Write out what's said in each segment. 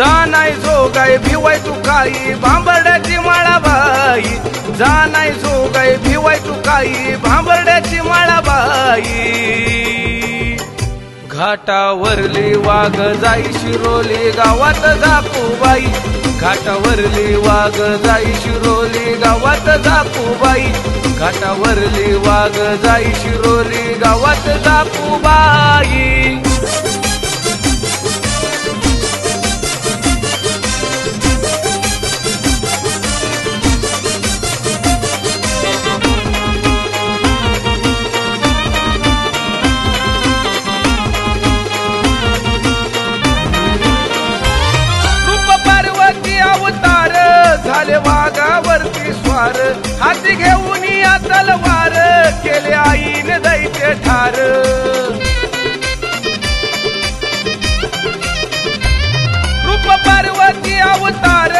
जाय जो गाय भिवाय तू काही भांबरड्याची माळा बाई माळाबाई. जो गाय भिवाय तू काही भांबरड्याची माळा बाई घाटावरली वाघ जाई शिरोली गावात जापूबाई घाटावरली वाघ जाई शिरोली गावात जापूबाई घाटावरली वाघ जाई शिरोली गावात जापूबाई झाले वाघावरती स्वार. हाती घेऊन या तलवार. केले आईन दैत्य ठार. रूप पार्वती अवतार.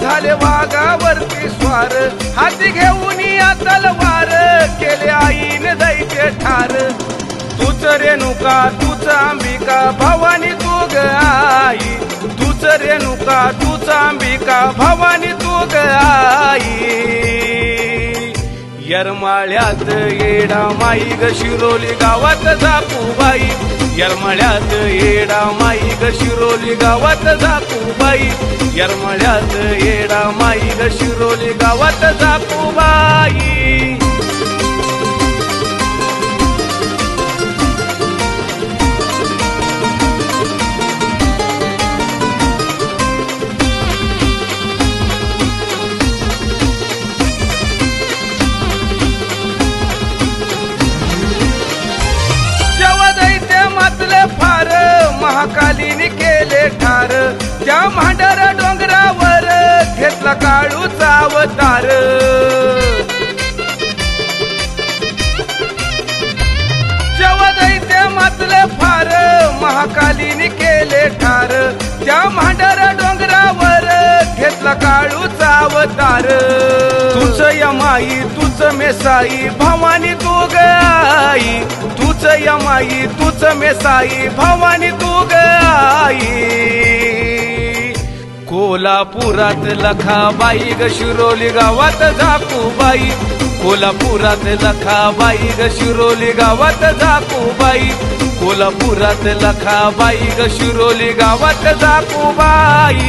झाले वाघावरती स्वार. हाती घेऊन या तलवार. केले आईन दैत्य ठार. तूच रेणुका तूच अंबिका भवानी तू ग आई. तूच रेणुका तूच अंबिका भवानी आई यरमाळ्यात येडा माई ग शिरोली गावात जापूबाई यरमाळ्यात येडा माई ग शिरोली गावात जापूबाई यरमाळ्यात येडा माई ग शिरोली गावात जापूबाई पार महाकालीने केले ठार. त्या मांडर डोंगरावर घेतला काळूचा अवतार. तुझ यमाई तुझ मेसाई भवानी तू ग तुझ यमाई तुझ मेसाई भवानी तू ग कोल्हापुरात लखाबाई ग शिरोली गावात जापूबाई कोल्हापुरात लखाबाई ग शिरोली गावात जाकूबाई. कोल्हापुरात लखाबाई ग शिरोली गावात जाकूबाई.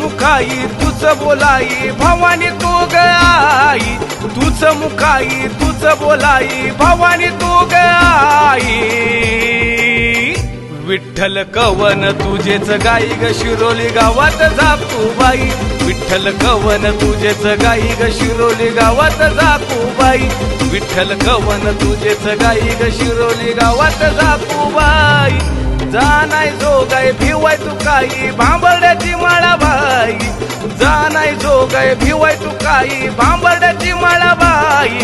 मुखाई तूच बोलाई. भवानी तू गाई तूच मुखाई तूच बोलाई. भवानी तू गाई विठ्ठल कवन तुझेच गाई ग शिरोली गावात जापूबाई विठ्ठल कवन तुझेच गाई ग शिरोली गावात जापूबाई विठ्ठल कवन तुझेच गाई ग शिरोली गावात जापूबाई जानाय जोगाय भिवाय तू काही भांबरड्याची माळाबाई जानाय जोगाय भिवाय तू काही भांबरड्याची माळाबाई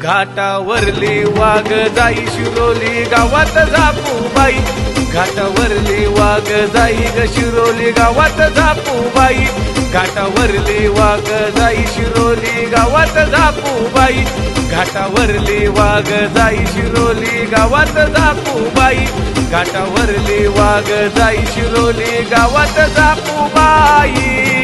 घाटावरली वाघ जाई शिरोली गावात जापूबाई घाटावरली वाघ जाई ग शिरोली गावात जापूबाई घाटावरली वाघ जाई शिरोली गावात जापूबाई घाटावरली वाघ जाई शिरोली गावात जापूबाई घाटावरली वाघ जाई शिरोली गावात जापूबाई